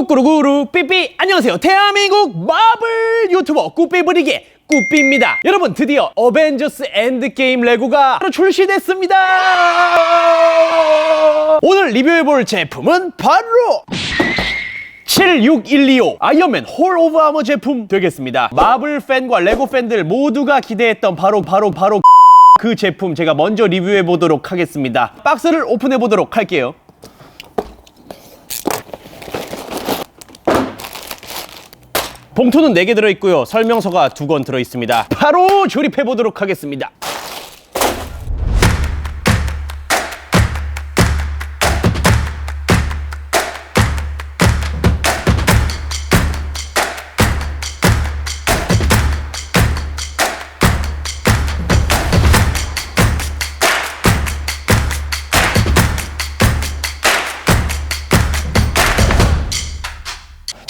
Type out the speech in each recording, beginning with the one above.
꾸꾸루구루 삐삐. 안녕하세요. 대한민국 마블 유튜버 꾸삐부리게 꾸삐입니다. 여러분 드디어 어벤져스 엔드게임 레고가 바로 출시됐습니다. 오늘 리뷰해볼 제품은 바로 76125 아이언맨 홀 오브 아머 제품 되겠습니다. 마블 팬과 레고 팬들 모두가 기대했던 바로 바로 바로 그 제품 제가 먼저 리뷰해 보도록 하겠습니다. 박스를 오픈해 보도록 할게요 봉투는 4개 들어있고요. 설명서가 2권 들어있습니다. 바로 조립해 보도록 하겠습니다.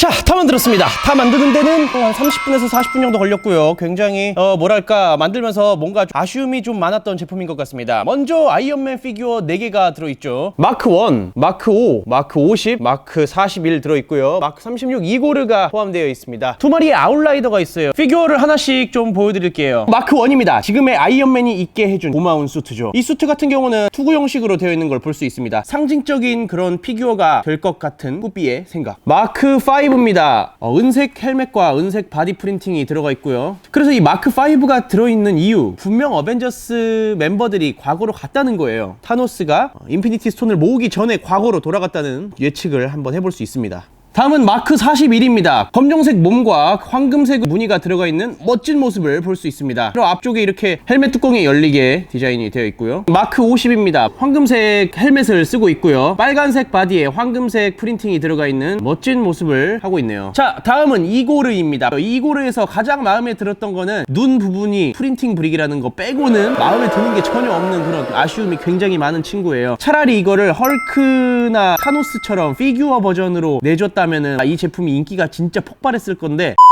자, 다 만들었습니다. 다 만드는 데는 한 30분에서 40분 정도 걸렸고요. 굉장히 어 뭐랄까 만들면서 뭔가 좀 아쉬움이 좀 많았던 제품인 것 같습니다. 먼저 아이언맨 피규어 4개가 들어있죠. 마크 1, 마크 5, 마크 50, 마크 41 들어있고요. 마크 36 이고르가 포함되어 있습니다. 두 마리의 아웃라이더가 있어요. 피규어를 하나씩 좀 보여드릴게요. 마크 1입니다. 지금의 아이언맨이 입게 해준 고마운 수트죠. 이 수트 같은 경우는 투구 형식으로 되어 있는 걸 볼 수 있습니다. 상징적인 그런 피규어가 될 것 같은 꾸삐의 생각. 마크 5 입니다. 어, 은색 헬멧과 은색 바디 프린팅이 들어가 있고요. 그래서 이 마크 5가 들어있는 이유 분명 어벤져스 멤버들이 과거로 갔다는 거예요. 타노스가 어, 인피니티 스톤을 모으기 전에 과거로 돌아갔다는 예측을 한번 해볼 수 있습니다. 다음은 마크 41입니다. 검정색 몸과 황금색 무늬가 들어가 있는 멋진 모습을 볼 수 있습니다. 그리고 앞쪽에 이렇게 헬멧 뚜껑이 열리게 디자인이 되어 있고요. 마크 50입니다. 황금색 헬멧을 쓰고 있고요. 빨간색 바디에 황금색 프린팅이 들어가 있는 멋진 모습을 하고 있네요. 자, 다음은 이고르입니다. 이고르에서 가장 마음에 들었던 거는 눈 부분이 프린팅 브릭이라는 거 빼고는 마음에 드는 게 전혀 없는 그런 아쉬움이 굉장히 많은 친구예요. 차라리 이거를 헐크나 타노스처럼 피규어 버전으로 내줬다면 은 이 제품이 인기가 진짜 폭발했을 건데.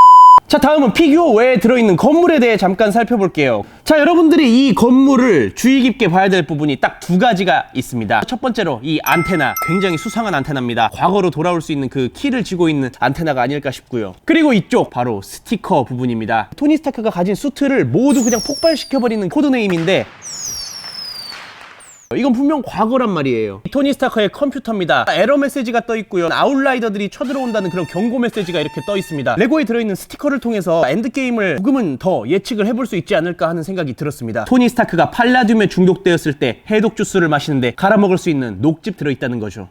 자 다음은 피규어 외에 들어있는 건물에 대해 잠깐 살펴볼게요. 자 여러분들이 이 건물을 주의 깊게 봐야 될 부분이 딱 두 가지가 있습니다. 첫 번째로 이 안테나 굉장히 수상한 안테나입니다. 과거로 돌아올 수 있는 그 키를 쥐고 있는 안테나가 아닐까 싶고요. 그리고 이쪽 바로 스티커 부분입니다. 토니 스타크가 가진 수트를 모두 그냥 폭발시켜버리는 코드네임인데 이건 분명 과거란 말이에요. 이 토니 스타커의 컴퓨터입니다. 에러 메시지가 떠 있고요. 아웃라이더들이 쳐들어온다는 그런 경고 메시지가 이렇게 떠 있습니다. 레고에 들어있는 스티커를 통해서 엔드게임을 조금은 더 예측을 해볼 수 있지 않을까 하는 생각이 들었습니다. 토니 스타크가 팔라듐에 중독되었을 때 해독 주스를 마시는데 갈아먹을 수 있는 녹즙 들어있다는 거죠.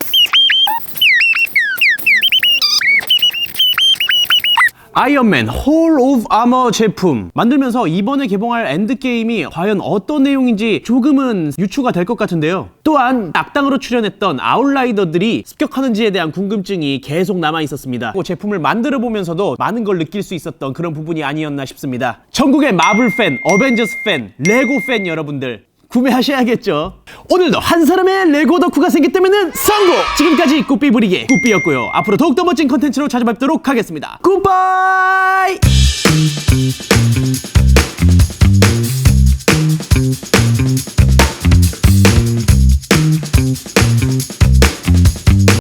아이언맨 홀 오브 아머 제품 만들면서 이번에 개봉할 엔드게임이 과연 어떤 내용인지 조금은 유추가 될 것 같은데요. 또한 악당으로 출연했던 아웃라이더들이 습격하는지에 대한 궁금증이 계속 남아 있었습니다. 그 제품을 만들어 보면서도 많은 걸 느낄 수 있었던 그런 부분이 아니었나 싶습니다. 전국의 마블 팬, 어벤져스 팬, 레고 팬 여러분들 구매하셔야겠죠. 오늘도 한 사람의 레고 덕후가 생겼다면은 성공! 지금까지 꾸삐 부리게 꾸삐였고요. 앞으로 더욱더 멋진 컨텐츠로 찾아뵙도록 하겠습니다. 굿바이!